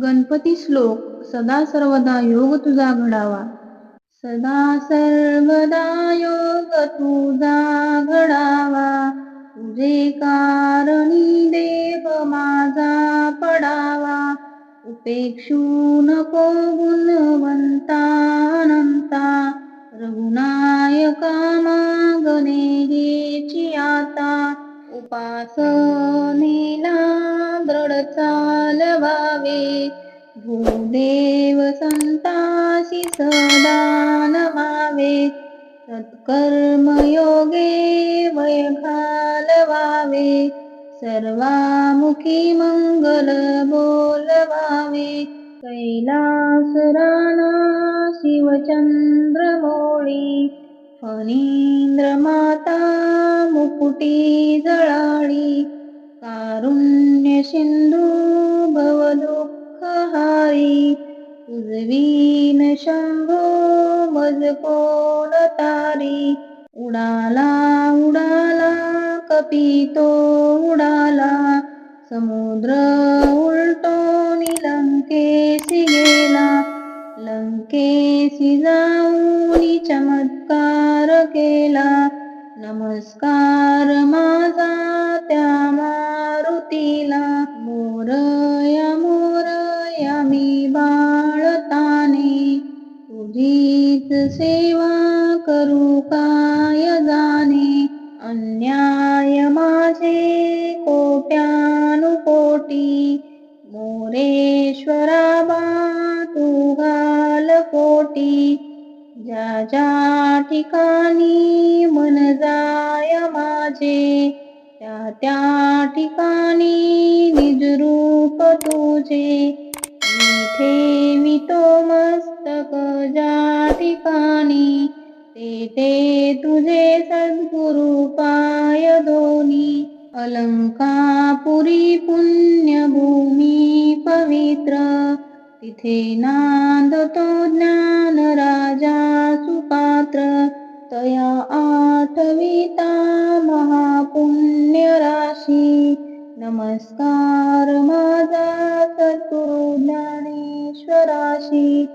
गणपती श्लोक सदा सर्वदा योग तुझा घडावा. सदा सर्वदा योग तुझा घडावा. तुझे कारणी देव माझा पडावा. उपेक्षू नको गुणवंता अनंता. रघुनायका मागणे हेची आता उपासनेला चालवावे भूदेव संताशी सदा नमावे सत्कर्म योगे वय घालवावे सर्वामुखी मंगल बोलवावे कैलास राणा शिवचंद्रमोळी फणींद्र माता मुकुटी जळाळी कारुण्य सिंधू उजवीन शंभो मज कोण तारी. उडाला उडाला कपितो उडाला. समुद्र उलटो लंकेसी गेला. लंकेसी जाऊन चमत्कार केला. नमस्कार माझा त्या मारुतीला. मोरया मोरया मी बा तुझीच सेवा करू काय जाणे? अन्याय माझे कोट्यानुकोटी. मोरेश्वरा बा तू घाल कोटी ज्या ज्या ठिकाणी मन जाय माझे त्या त्या ठिकाणी निजरूप तुझे. तिथे मी ठेवितो मस्तक ज्या ठिकाणी तेथे तुझे सद्गुरु पाय दोनी अलंकापुरी पुण्यभूमी पवित्र. तिथे नांदतो ज्ञान राजा सुपात्र. तया आठविता महापुण्य राशी नमस्कार मा Bye.